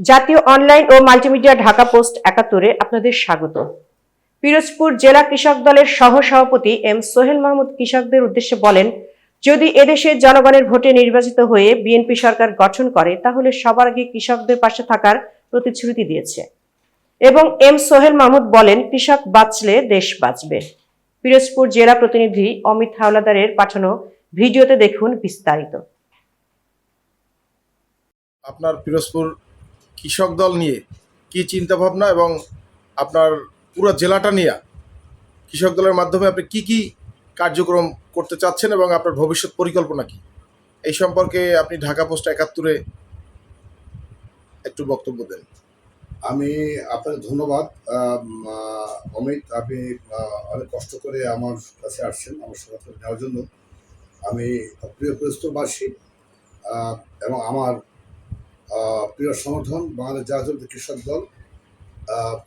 জাতীয় অনলাইন ও multimedia Dhaka post একাত্তরে আপনাদের স্বাগত। পিরোজপুর জেলা কৃষক দলের সহ সভাপতি এম সোহেল মাহমুদ কৃষকদের উদ্দেশ্যে বলেন, যদি এদেশে জনগণের ভোটে নির্বাচিত হয়ে বিএনপি সরকার গঠন করে, তাহলে সবার আগে কৃষকদের পাশে থাকার প্রতিশ্রুতি দিয়েছে। এবং এম সোহেল মাহমুদ বলেন, কৃষক বাঁচলে দেশ বাঁচবে। পিরোজপুর জেলা প্রতিনিধি অমিত হাওলাদারের পাঠানো ভিডিওতে দেখুন বিস্তারিত। আপনার পিরোজপুর কৃষক দল নিয়ে কি চিন্তা ভাবনা এবং আপনার পুরো জেলাটা নিয়ে কৃষক দলের মাধ্যমে আপনি কি কি কার্যক্রম করতে চাচ্ছেন এবং আপনার ভবিষ্যৎ পরিকল্পনা কি? এই সম্পর্কে আপনি ঢাকা পোস্ট একাত্তরে একটু বক্তব্য দেন। আমি আপনাকে ধন্যবাদ। অমিত আপনি অনেক কষ্ট করে আমার কাছে আসছেন আমার সাথে নেওয়ার জন্য। আমি প্রিয় প্রস্তরবাসী আহ, এবং আমার প্রিয় সংগঠন বাংলাদেশ জাতীয় কৃষক দল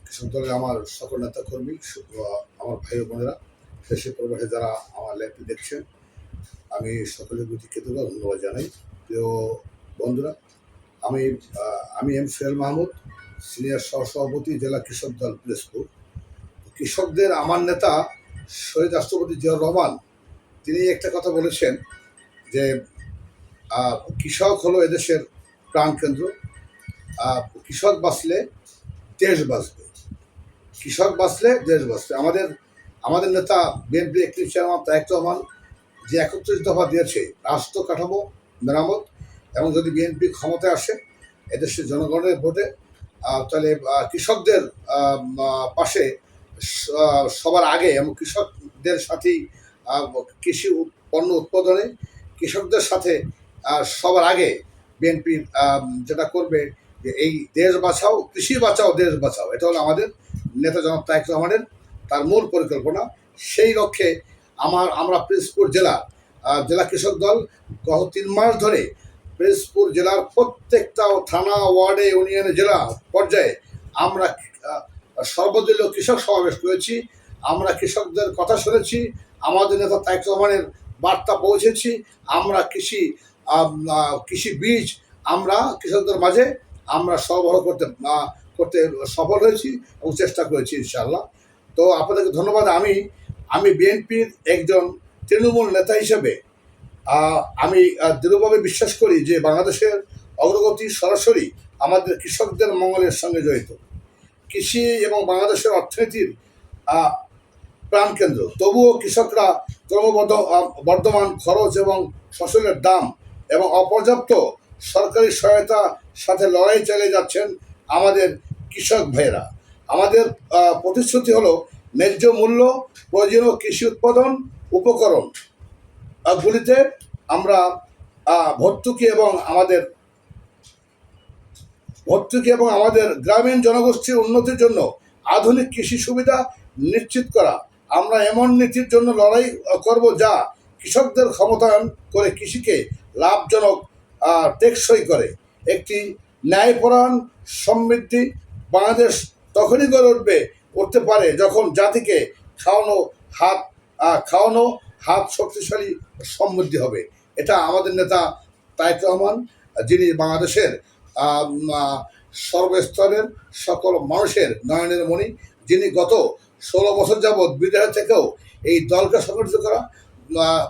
কৃষক দলের আমার সকল নেতাকর্মী সু- আহ, আমার ভাই বোনেরা দেশে পরিবারে যারা আমার ল্যাবটি দেখছেন আমি সকলের প্রতি কৃতজ্ঞ ধন্যবাদ জানাই। প্রিয় বন্ধুরা আমি আমি এম সোহেল মাহমুদ সিনিয়র সহসভাপতি জেলা কৃষক দল পিরোজপুর কৃষকদের আমার নেতা শহীদ রাষ্ট্রপতি জিয়াউর রহমান তিনি একটা কথা বলেছেন যে কৃষক হলো এদেশের প্রাণকেন্দ্র কৃষক বাঁচলে দেশ বাঁচবে। কৃষক বাঁচলে দেশ বাঁচবে। আমাদের আমাদের নেতা বিএনপি একটি চেয়ারম্যান, তারেক রহমান যে একত্রিশ দফা দিয়েছে রাষ্ট্র কাঠামো, মেরামত এবং যদি বিএনপি ক্ষমতায় আসে এদেশের জনগণের ভোটে তাহলে কৃষকদের পাশে সবার আগে এবং কৃষকদের সাথেই কৃষি পণ্য উৎপাদনে কৃষকদের সাথে সবার আগে বিএনপি যেটা করবে যে এই দেশ বাঁচাও, কৃষি বাঁচাও, দেশ বাঁচাও। এটা হলো আমাদের নেতা জনাব তারেক রহমানের তার মূল পরিকল্পনা। সেই লক্ষ্যে আমার, আমরা প্রিন্সপুর জেলা জেলা কৃষক দল গত তিন মাস ধরে প্রিন্সপুর জেলার প্রত্যেকটা থানা, ওয়ার্ডে, ইউনিয়নে, জেলা পর্যায়ে আমরা সর্বদলীয় কৃষক সমাবেশ করেছি। আমরা কৃষকদের কথা শুনেছি। আমাদের নেতা তাইক রহমানের বার্তা পৌঁছেছি। আমরা কৃষি কৃষি বীজ আমরা কৃষকদের মাঝে আমরা সরবরাহ করতে করতে সফল হয়েছি এবং চেষ্টা করেছি ইনশাআল্লাহ। তো আপনাদেরকে ধন্যবাদ। আমি আমি বিএনপির একজন তৃণমূল নেতা হিসেবে আমি দৃঢ়ভাবে বিশ্বাস করি যে বাংলাদেশের অগ্রগতি সরাসরি আমাদের কৃষকদের মঙ্গলের সঙ্গে জড়িত। কৃষি এবং বাংলাদেশের অর্থনীতির প্রাণকেন্দ্র। তবুও কৃষকরা ক্রমবর্ধ বর্ধমান খরচ এবং ফসলের দাম এবং অপর্যাপ্ত সরকারি সহায়তা সাথে লড়াই চালিয়ে যাচ্ছেন আমাদের কৃষক ভাইয়েরা। আমাদের প্রতিশ্রুতি হলো ন্যায্য মূল্য, প্রয়োজনীয় কৃষি উৎপাদন, উপকরণ। গুলিতে আমরা ভর্তুকি এবং আমাদের, ভর্তুকি এবং আমাদের গ্রামীণ জনগোষ্ঠীর উন্নতির জন্য আধুনিক কৃষি সুবিধা নিশ্চিত করা। আমরা এমন নীতির জন্য লড়াই করব যা কৃষকদের ক্ষমতায়ন করে কৃষিকে লাভজনক টেকসই করে। একটি ন্যায়পরায়ণ সমৃদ্ধি বাংলাদেশ তখনই গড়ে উঠবে, উঠতে পারে যখন জাতিকে খাওয়ানো, হাত খাওয়ানো, হাত শক্তিশালী সমৃদ্ধি হবে। এটা আমাদের নেতা তায়েক রহমান, যিনি বাংলাদেশের সর্বস্তরের সকল মানুষের নয়নের মণি যিনি গত ষোলো বছর যাবৎ বিদেশ থেকেও এই দলকে সংগঠিত করা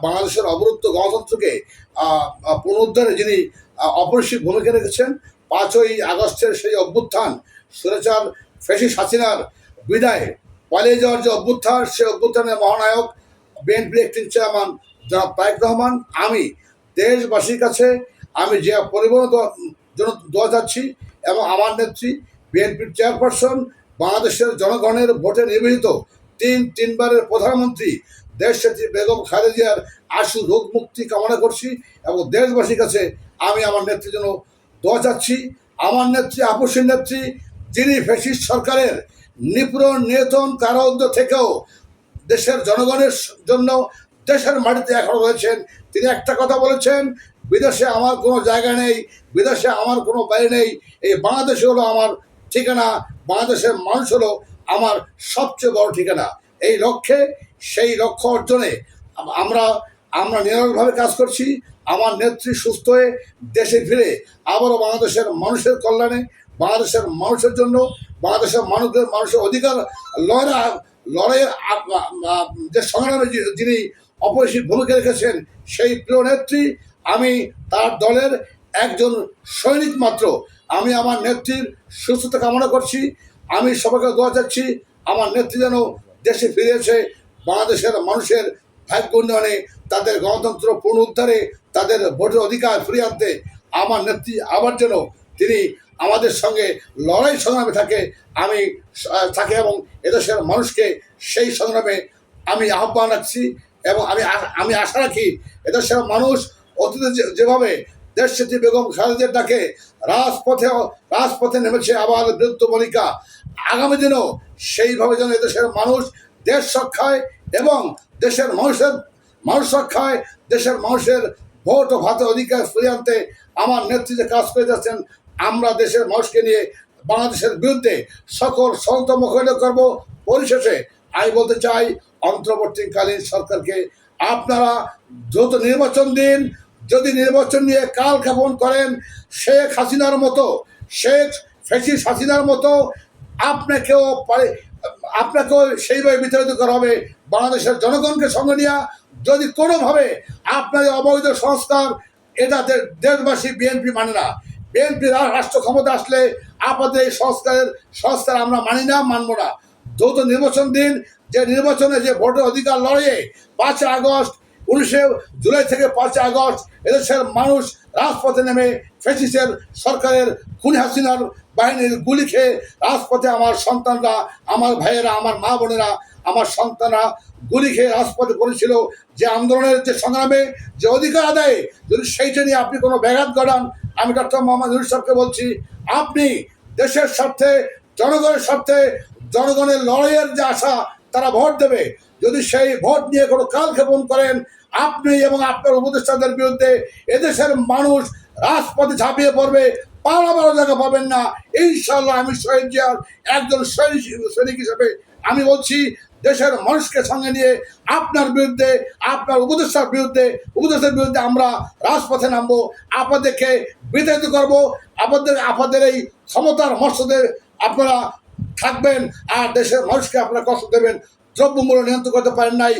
বাংলাদেশের অবরুদ্ধ গণতন্ত্রকে পুনরুদ্ধারে যিনি অপরিসীম ভূমিকা রেখেছেন, পাঁচই আগস্টের সেই অভ্যুত্থান, সুরেচার ফেসিস হাসিনার বিদায়, পালিয়ে যাওয়ার যে অভ্যুত্থান, সেই অভ্যুত্থানের মহানায়ক বিএনপির একটি চেয়ারম্যান জনাব তারেক রহমান, আমি দেশবাসীর কাছে, আমি যে পরিবহন জন্য দোয়া যাচ্ছি এবং আমার নেত্রী, বিএনপির চেয়ারপারসন, বাংলাদেশের জনগণের ভোটে নিবেদিত তিন, তিনবারের প্রধানমন্ত্রী দেশ বেগম খালেদিয়ার আশু রোগ মুক্তি কামনা করছি এবং দেশবাসীর কাছে আমি আমার নেত্রীর জন্য দোয়া চাচ্ছি। আমার নেত্রী আপসীর নেত্রী, যিনি ফেসিস্ট সরকারের নিপুণ নিয়তন কারারুদ্ধ থেকেও দেশের জনগণের জন্য দেশের মাটিতে এখন রয়েছেন, তিনি একটা কথা বলেছেন, বিদেশে আমার কোনো জায়গা নেই, বিদেশে আমার কোনো বাড়ি নেই, এই বাংলাদেশ হলো আমার ঠিকানা, বাংলাদেশের মানুষ হলো আমার সবচেয়ে বড় ঠিকানা। এই লক্ষ্যে সেই লক্ষ্য অর্জনে আমরা আমরা নিরলভাবে কাজ করছি। আমার নেত্রী সুস্থ হয়ে দেশে ফিরে আবারও বাংলাদেশের মানুষের কল্যাণে, বাংলাদেশের মানুষের জন্য, বাংলাদেশের মানুষদের মানুষের অধিকার লড়া, লড়াইয়ের যে সংগ্রামে যিনি অপরিসীম ভূমিকা রেখেছেন, সেই প্রিয় নেত্রী, আমি তার দলের একজন সৈনিক মাত্র। আমি আমার নেত্রীর সুস্থতা কামনা করছি। আমি সবাইকে দোয়া চাচ্ছি, আমার নেত্রী যেন দেশে ফিরে এসে বাংলাদেশের মানুষের ভাগ্য উন্নয়নে তাদের গণতন্ত্র পুনরুদ্ধারে তাদের ভোটের অধিকার ফিরিয়ে আনতে আমার নেত্রী আবার যেন তিনি আমাদের সঙ্গে লড়াই সংগ্রামে থাকে, আমি থাকে এবং এদেশের মানুষকে সেই সংগ্রামে আমি আহ্বান রাখছি এবং আমি আমি আশা রাখি এদেশের মানুষ অতীতে যেভাবে দেশ সেতী বেগম খালেদের ডাকে রাজপথে রাজপথে নেমেছে আবার বৃদ্ধ বালিকা আগামী দিনেও সেইভাবে যেন এদেশের মানুষ দেশ রক্ষায় এবং দেশের মানুষের মানুষ রক্ষায়, দেশের মানুষের ভোট ও ভাতের অধিকার ফিরিয়ে আনতে আমার নেতৃত্বে কাজ করে যাচ্ছেন। আমরা দেশের মানুষকে নিয়ে বাংলাদেশের বিরুদ্ধে সকল ষড়যন্ত্র মোকাবিলা করব। পরিশেষে আমি বলতে চাই, অন্তর্বর্তীকালীন সরকারকে আপনারা দ্রুত নির্বাচন দিন। যদি নির্বাচন নিয়ে কাল ক্ষেপণ করেন, শেখ হাসিনার মতো, শেখ ফেসিস হাসিনার মতো, আপনাকেও পারে আপনাকেও সেইভাবে বিতাড়িত করা হবে। বাংলাদেশের জনগণকে সঙ্গে নিয়ে যদি কোনোভাবে আপনাদের অবৈধ সংস্কার এটা দেশবাসী বিএনপি মানে না। বিএনপি রাষ্ট্র ক্ষমতা আসলে আপনাদের এই সংস্কারের সংস্কার আমরা মানি না, মানবো না। দ্রুত নির্বাচন দিন। যে নির্বাচনে যে ভোটের অধিকার লড়িয়ে পাঁচ আগস্ট, উনিশে জুলাই থেকে পাঁচ আগস্ট এদেশের মানুষ রাজপথে নেমে ফেসিসের সরকারের খুনি হাসিনার বাহিনীর গুলি খেয়ে রাজপথে আমার সন্তানরা, আমার ভাইয়েরা, আমার মা বোনেরা, আমার সন্তানরা গুলি খেয়ে রাজপথে করেছিল যে আন্দোলনের যে সংগ্রামে যে অধিকার আদায়ে যদি সেইটা নিয়ে আপনি কোনো ব্যাঘাত ঘটান, আমি ডক্টর মোহাম্মদ ইউনুস সাহেবকে বলছি, আপনি দেশের স্বার্থে, জনগণের স্বার্থে, জনগণের লড়াইয়ের যে আশা, তারা ভোট দেবে। যদি সেই ভোট নিয়ে কোনো কালক্ষেপণ করেন আপনি এবং আপনার উপদেষ্টাদের বিরুদ্ধে এদেশের মানুষ রাজপথে ঝাঁপিয়ে পড়বে পালাবারও জায়গা পাবেন না। ইনশাল্লাহ আমি শহীদ জিয়ার একজন সৈনিক সৈনিক হিসেবে আমি বলছি, দেশের মানুষকে সঙ্গে নিয়ে আপনার বিরুদ্ধে, আপনার উপদেষ্টার বিরুদ্ধে উপদেষ্টার বিরুদ্ধে আমরা রাজপথে নামবো। আপনাদেরকে বিতাড়িত করব। আপনাদের আপনাদের এই ক্ষমতার মর্যাদে আপনারা থাকবেন আর দেশের মানুষকে আপনারা কষ্ট দেবেন। দ্রব্যমূল্য নিয়ন্ত্রণ করতে পারেন নাই।